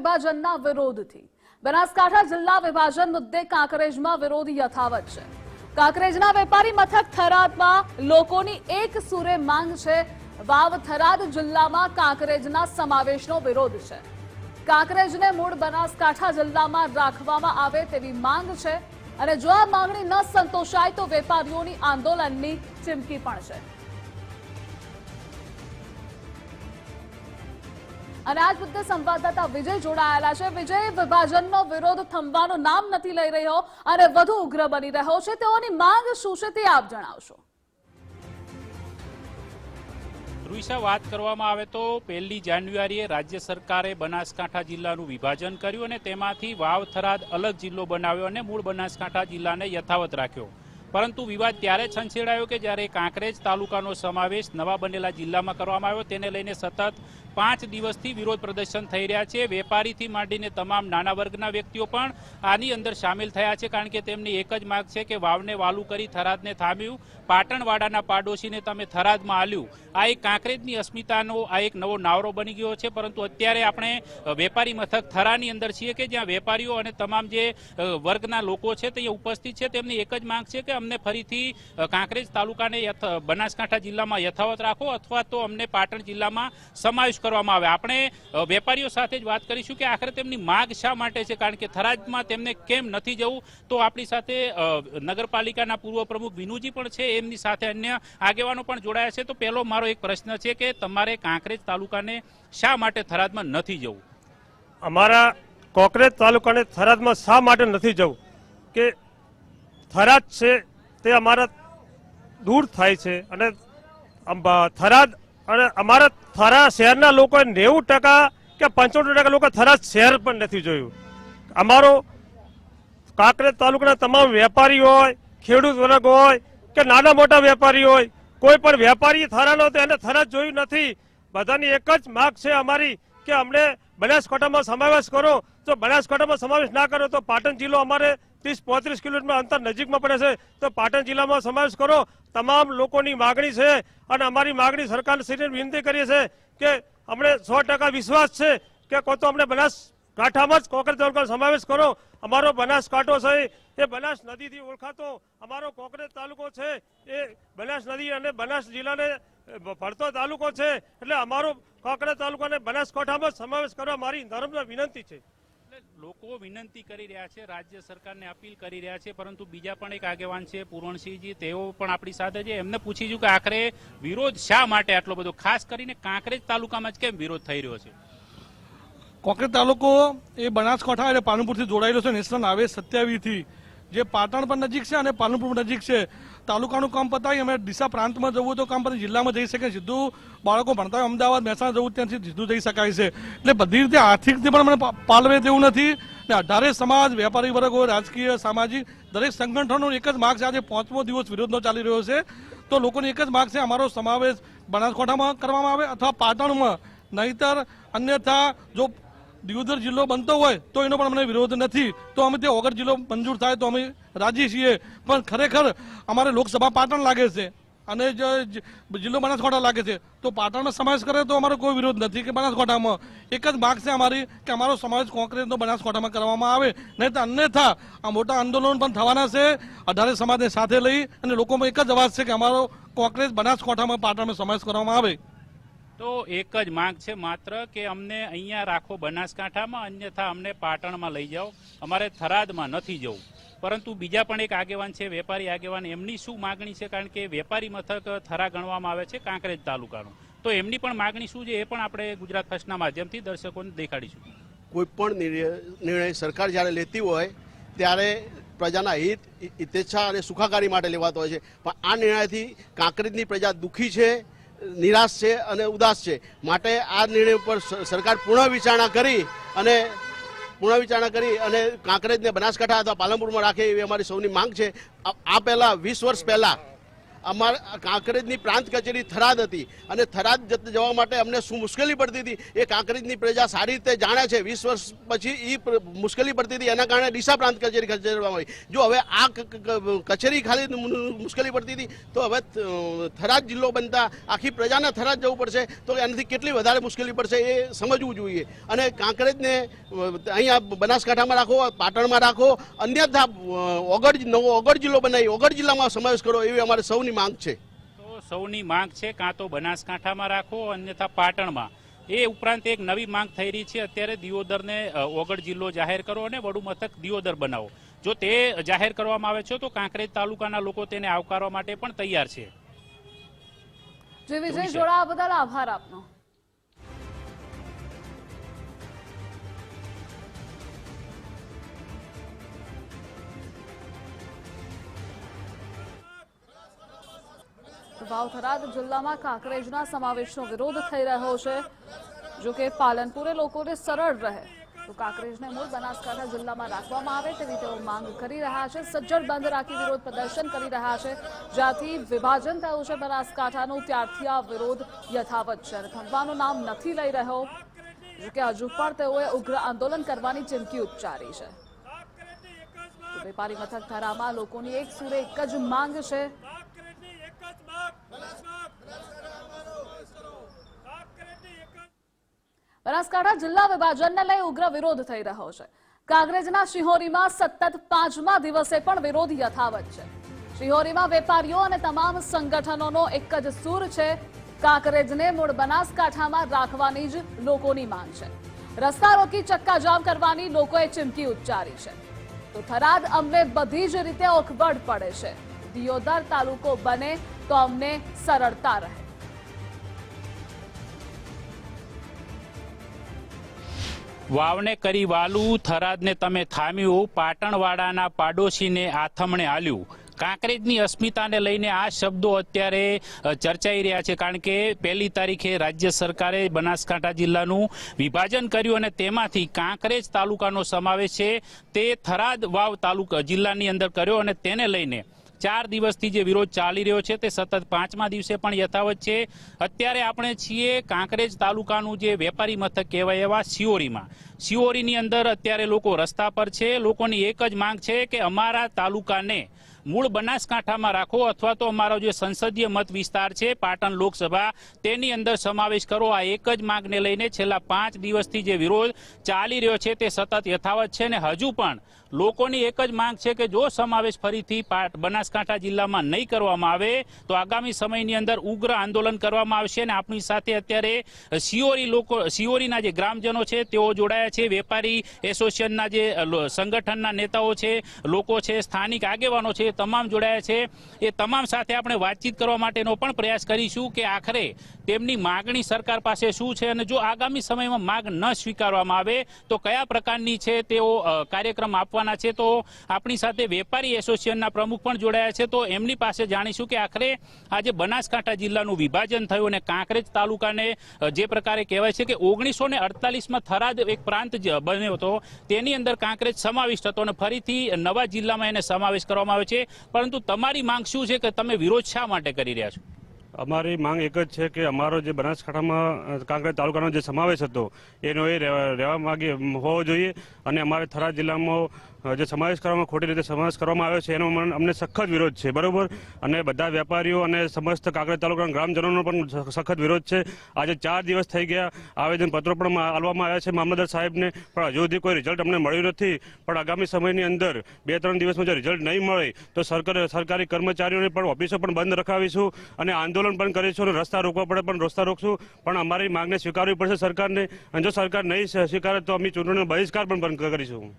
વિભાજનના વિરોધથી. બનાસકાંઠા જિલ્લા વિભાજન મુદ્દે કાંકરેજમાં વિરોધ યથાવત છે. કાંકરેજના વેપારી મથક થરાદમાં લોકોની એક સુરે માંગ છે. વાવ થરાદ જિલ્લામાં કાંકરેજના સમાવેશનો વિરોધ છે. કાંકરેજને મૂળ બનાસકાંઠા જિલ્લામાં રાખવામાં આવે તેવી માંગ છે. અને જો આ માંગણી ન સંતોષાય તો વેપારીઓની આંદોલનની ચીમકી પણ છે. અને આજ મુદ્દે સંવાદદાતા વિજય જોડાયેલા છે. વિજય, વિભાજનનો વિરોધ થંભવાનું નામ નથી લઈ રહ્યો અને વધુ ઉગ્ર બની રહ્યો છે. તેઓની માંગ શું છે તે આપ જણાવશો. ધ્રુવિશા વાત કરવામાં આવે તો પહેલી જાન્યુઆરીએ રાજ્ય સરકારે બનાસકાંઠા જિલ્લાનું વિભાજન કર્યું અને તેમાંથી વાવ થરાદ અલગ જિલ્લો બનાવ્યો અને મૂળ બનાસકાંઠા જિલ્લાને યથાવત રાખ્યો. પરંતુ વિવાદ ત્યારે છંછેડાયો કે જ્યારે કાંકરેજ તાલુકાનો સમાવેશ નવા બનેલા જિલ્લામાં કરવામાં આવ્યો. તેને લઈને સતત પાંચ દિવસથી વિરોધ પ્રદર્શન થઈ રહ્યા છે. વેપારીથી માંડીને તમામ નાના વર્ગના વ્યક્તિઓ પણ આની અંદર સામેલ થયા છે, કારણ કે તેમની એક જ માગ છે કે વાવને વાલું કરી થરાદને થામ્યું. પાટણવાડાના પાડોશીને તમે થરાદમાં આલ્યું. આ એક કાંકરેજની અસ્મિતાનો, આ એક નવો નાવરો બની ગયો છે, પરંતુ અત્યારે આપણે વેપારી મથક થરાની અંદર છીએ કે જ્યાં વેપારીઓ અને તમામ જે વર્ગના લોકો છે તે ઉપસ્થિત છે. તેમની એક જ માંગ છે કે અમને ફરીથી કાંકરેજ તાલુકાને બનાસકાંઠા જિલ્લામાં યથાવત રાખો અથવા તો અમને પાટણ જિલ્લામાં સમાવેશ કરવામાં આવે. આપણે વેપારીઓ સાથે જ વાત કરીશું કે આખરે તેમની માગ શા માટે છે? કારણ કે થરાદમાં તેમને કેમ નથી જવું? તો આપણી સાથે નગરપાલિકાના પૂર્વ પ્રમુખ વિનુજી પણ છે. એમની સાથે અન્ય આગેવાનો પણ જોડાયા છે. તો પહેલો મારો એક પ્રશ્ન છે કે તમારે કાંકરેજ તાલુકાને શા માટે થરાદમાં નથી જવું? અમારા કોકરેજ તાલુકાને થરાદમાં શા માટે નથી જવું? કે થરાદ છે તે અમારા દૂર થાય છે અને થરાદ અને અમારા થરા શહેરના લોકોએ નેવું ટકા કે પંચોતેર ટકા લોકો થરા શહેર પણ નથી જોયું. અમારો કાંકરેજ તાલુકાના તમામ વેપારી હોય, ખેડૂત વર્ગ હોય કે નાના મોટા વેપારી હોય, કોઈ પણ વેપારી થરાનો તો એને થરા જોયું નથી. બધાની એક જ માગ છે અમારી કે અમને બનાસકાંઠામાં સમાવેશ કરો. તો બનાસકાંઠામાં સમાવેશ ના કરો તો પાટણ જિલ્લો અમારે ત્રીસ પોત્રીસ કિલોમીટર અંતર નજીકમાં પડે છે. તો પાટણ જિલ્લામાં સમાવેશ કરો. તમામ લોકોની માગણી છે અને અમારી માગણી સરકારશ્રીને વિનંતી કરીએ છે કે અમને સો વિશ્વાસ છે કે કો તો અમને બનાસકાંઠામાં જ કોકરેજ તાલુકાનો સમાવેશ કરો. અમારો બનાસકાંઠો છે એ બનાસ નદીથી ઓળખાતો. અમારો કોકરેજ તાલુકો છે એ બનાસ નદી અને બનાસ જિલ્લાને ભળતો તાલુકો છે એટલે અમારો કોકરેજ તાલુકાને બનાસકાંઠામાં સમાવેશ કરવા મારી નર્મ વિનંતી છે. લોકો વિનંતી કરી રહ્યા છે રાજ્ય સરકારને અપીલ કરી રહ્યા છે પરંતુ બીજા પણ એક આગેવાન છે પૂરણસિંહજી તેઓ પણ આપણી સાથે છે. એમને પૂછીશું કે આખરે વિરોધ શા માટે આટલો બધો? ખાસ કરીને કાંકરેજ તાલુકામાં જ કેમ વિરોધ થઈ રહ્યો છે? કોંકરેજ તાલુકો એ બનાસકાંઠા અને પાલનપુરથી જોડાયેલો છે. નેશનલ હાઈવે સત્યાવીસથી જે પાટણ પણ નજીક છે અને પાલનપુર નજીક છે. તાલુકાનું કામ પતાવી અમે ડીસા પ્રાંતમાં જવું તો કામ પછી જિલ્લામાં જઈ શકે સીધું બાળકો ભણતા હોય અમદાવાદ, મહેસાણા જવું ત્યાંથી સીધું જઈ શકાય છે. એટલે બધી રીતે આર્થિક રીતે પણ મને પાલવે તેવું નથી. ને અઢારે સમાજ, વેપારી વર્ગો રાજકીય, સામાજિક, દરેક સંગઠનો એક જ માર્ગ છે. આજે પાંચમો દિવસ વિરોધનો ચાલી રહ્યો છે. તો લોકોની એક જ માર્ગ છે. અમારો સમાવેશ બનાસકાંઠામાં કરવામાં આવે અથવા પાટણમાં. નહીતર અન્યથા જો દિયોદર જિલ્લો બનતો હોય તો એનો પણ અમને વિરોધ નથી. તો અમે તે ઓગર જિલ્લો મંજૂર થાય તો અમે રાજી છીએ. પણ ખરેખર અમારે લોકસભા પાટણ લાગે છે અને જો જિલ્લો બનાસકાંઠા લાગે છે. તો પાટણનો સમાવેશ કરે તો અમારો કોઈ વિરોધ નથી કે બનાસકાંઠામાં. એક જ માગ છે અમારી કે અમારો સમાવેશ કોંગ્રેસનો બનાસકાંઠામાં કરવામાં આવે. નહીં તો અન્યથા આ મોટા આંદોલન પણ થવાના છે. અઢારે સમાજને સાથે લઈ અને લોકોમાં એક જ અવાજ છે કે અમારો કોંગ્રેસ બનાસકાંઠામાં પાટણમાં સમાવેશ કરવામાં આવે. તો એક જ માંગ છે માત્ર કે અમને અહીંયા રાખો બનાસકાંઠામાં, અન્યથા અમને પાટણમાં લઈ જાઓ. અમારે થરાદમાં નથી જવું. પરંતુ બીજા પણ એક આગેવાન છે, વેપારી આગેવાન. એમની શું માગણી છે? કારણ કે વેપારી મથક થરા ગણવામાં આવે છે કાંકરેજ તાલુકાનું. તો એમની પણ માગણી શું છે એ પણ આપણે ગુજરાત ફર્સ્ટના માધ્યમથી દર્શકોને દેખાડીશું. કોઈ પણ નિર્ણય સરકાર જ્યારે લેતી હોય, ત્યારે પ્રજાના હિત ઇતેચ્છા અને સુખાકારી માટે લેવાતો હોય છે. પણ આ નિર્ણયથી કાંકરેજની પ્રજા દુઃખી છે નિરાશ છે અને ઉદાસ છે. માટે આ નિર્ણય ઉપર સરકાર પુનઃવિચારણા કરી અને પુનઃવિચારણા કરી અને કાંકરેજને બનાસકાંઠા અથવા પાલનપુરમાં રાખે એવી અમારી સૌની માંગ છે. આ પહેલાં વીસ વર્ષ પહેલા અમારા કાંકરેજની પ્રાંત કચેરી થરાદ હતી. અને થરાદ જવા માટે અમને શું મુશ્કેલી પડતી હતી? એ કાંકરેજની પ્રજા સારી રીતે જાણે છે. વીસ વર્ષ પછી એ મુશ્કેલી પડતી હતી. એના કારણે ડીસા પ્રાંત કચેરી ખસેડવામાં આવી. જો હવે આ કચેરી ખાલી મુશ્કેલી પડતી હતી, તો હવે થરાદ જિલ્લો બનતા આખી પ્રજાને થરાદ જવું પડશે. તો એનાથી કેટલી વધારે મુશ્કેલી પડશે એ સમજવું જોઈએ. અને કાંકરેજને અહીંયા બનાસકાંઠામાં રાખો, પાટણમાં રાખો, અન્યથા ઓગળ નવો ઓગળ જિલ્લો બનાવી, ઓગળ જિલ્લામાં સમાવેશ કરો, એવી અમારે સૌની માંગ છે? તો સૌની માંગ છે કાં તો બનાસકાંઠામાં રાખો અન્યથા પાટણમાં. એ ઉપરાંત એક નવી માંગ થઈ રહી છે અત્યારે દિયોદરને ઓગળ જિલ્લો જાહેર કરો અને વડુ મથક દિયોદર બનાવો. જો તે જાહેર કરવામાં આવે છે તો કાંકરેજ તાલુકાના લોકો તેને આવકારવા માટે પણ તૈયાર છે. જે વિજય જોડાવા બદલ આભાર આપનો. વાવથરાદ જિલ્લામાં કાંકરેજના સમાવેશનો વિરોધ થઈ રહ્યો છે. જો કે પાલનપુરે લોકોને સરળ રહે. તો કાંકરેજને મૂળ બનાસકાંઠા જિલ્લામાં રાખવામાં આવે તેવી તેઓ માંગ કરી રહ્યા છે. સજ્જડ બંધ રાખી વિરોધ પ્રદર્શન કરી રહ્યા છે. જ્યાંથી વિભાજન થયું છે બનાસકાંઠાનું, ત્યારથી આ વિરોધ યથાવત છે અને નામ નથી લઈ રહ્યો. જો કે હજુ પણ તેઓએ ઉગ્ર આંદોલન કરવાની ચીમકી ઉચ્ચારી છે. વેપારી મથક ધારામાં લોકોની એક સુરે એક જ માંગ છે. બનાસકાંઠા જિલ્લા વિભાજનને લઈ ઉગ્ર વિરોધ થઈ રહ્યો છે. કાંગ્રેજના શિહોરીમાં સતત પાંચમા દિવસે પણ વિરોધ યથાવત છે. શિહોરીમાં વેપારીઓ અને તમામ સંગઠનોનો એક જ સૂર છે. કાંકરેજને મૂળ બનાસકાંઠામાં રાખવાની જ લોકોની માંગ છે. રસ્તા રોકી ચક્કાજામ કરવાની લોકોએ ચીમકી ઉચ્ચારી છે. તો થરાદ અમને બધી જ રીતે ઓખવડ પડે છે. દિયોદર તાલુકો બને તો અમને સરળતા રહે. વાવને કરી વાલું, થરાદને તમે થામ્યું, પાટણવાડાના પાડોશીને આથમણે આલ્યું. કાંકરેજની અસ્મિતાને લઈને આ શબ્દો અત્યારે ચર્ચાઈ રહ્યા છે કારણ કે પહેલી તારીખે રાજ્ય સરકારે બનાસકાંઠા જિલ્લાનું વિભાજન કર્યું અને તેમાંથી કાંકરેજ તાલુકાનો સમાવેશ છે. તે થરાદ વાવ તાલુકા જિલ્લાની અંદર કર્યો અને તેને લઈને ચાર દિવસથી જે વિરોધ ચાલી રહ્યો છે તે સતત પાંચમા દિવસે પણ યથાવત છે. અત્યારે આપણે છીએ કાંકરેજ તાલુકાનું જે વેપારી મથક કહેવાય એવા સિયોરીમાં સિયોરીની અંદર અત્યારે લોકો રસ્તા પર છે. લોકોની એક જ માંગ છે કે અમારા તાલુકાને મૂળ બનાસકાંઠામાં રાખો અથવા તો અમારો જે સંસદીય મત વિસ્તાર છે, પાટણ લોકસભા, તેની અંદર સમાવેશ કરો. આ એક જ માંગને લઈને છેલ્લા પાંચ દિવસથી જે વિરોધ ચાલી રહ્યો છે તે સતત યથાવત છે ને હજુ પણ લોકોની એક જ માંગ છે કે જો સમાવેશ ફરીથી બનાસકાંઠા જિલ્લામાં નહીં કરવામાં આવે, તો આગામી સમયની અંદર ઉગ્ર આંદોલન કરવામાં આવશે અને આપણી સાથે અત્યારે સિયોરી લોકો, સિયોરીના જે ગ્રામજનો છે, તેઓ જોડાયા છે. વેપારી એસોસિએશનના જે સંગઠનના નેતાઓ છે, લોકો છે, સ્થાનિક આગેવાનો છે તમામ જોડાયા છે. એ તમામ સાથે આપણે વાતચીત કરવા માટેનો પણ પ્રયાસ કરીશું કે આખરે તેમની માગણી સરકાર પાસે શું છે અને જો આગામી સમયમાં માગ ન સ્વીકારવામાં આવે, તો કયા પ્રકારની છે તેઓ કાર્યક્રમ આપવાના છે? તો આપણી સાથે વેપારી એસોસિએશનના પ્રમુખ પણ જોડાયા છે. તો એમની પાસે જાણીશું કે આખરે આજે બનાસકાંઠા જિલ્લાનું વિભાજન થયું અને કાંકરેજ તાલુકાને જે પ્રકારે કહેવાય છે કે ઓગણીસો ને અડતાલીસમાં થરાદ એક પ્રાંત બન્યો હતો. તેની અંદર કાંકરેજ સમાવિષ્ટ હતો અને ફરીથી નવા જિલ્લામાં એને સમાવેશ કરવામાં આવે છે. પરંતુ તમારી માંગ શું છે કે તમે વિરોધ શા માટે કરી રહ્યા છો? અમારી માંગ એક જ છે કે અમારો જે બનાસકાંઠામાં કાંકરેજ તાલુકાનો જે સમાવેશ હતો, એનો એ રહેવા માગી, હોવો જોઈએ. અને અમારે થરાદ જિલ્લામાં જે સમાવેશ કરવામાં, ખોટી રીતે સમાવેશ કરવામાં આવ્યો છે, એનો મને- અમને સખત વિરોધ છે, બરોબર? અને બધા વેપારીઓ અને સમસ્ત કાંકરેજ તાલુકાના ગ્રામજનોનો પણ સખત વિરોધ છે. આજે ચાર દિવસ થઈ ગયા આવેદનપત્રો પણ આપવામાં આવ્યા છે. મામલતદાર સાહેબને પણ હજુ સુધી કોઈ રિઝલ્ટ અમને મળ્યું નથી. પણ આગામી સમયની અંદર બે ત્રણ દિવસમાં જો રિઝલ્ટ નહીં મળે, તો સરકાર, સરકારી કર્મચારીઓને પણ ઓફિસો પણ બંધ રખાવીશું અને આંદોલન પણ કરીશું અને રસ્તા રોકવા પડે પણ રસ્તા રોકશું. પણ અમારી માંગને સ્વીકારવી પડશે સરકારને. અને જો સરકાર નહીં સ્વીકારે તો અમે ચૂંટણીનો બહિષ્કાર પણ બંધ કરીશું.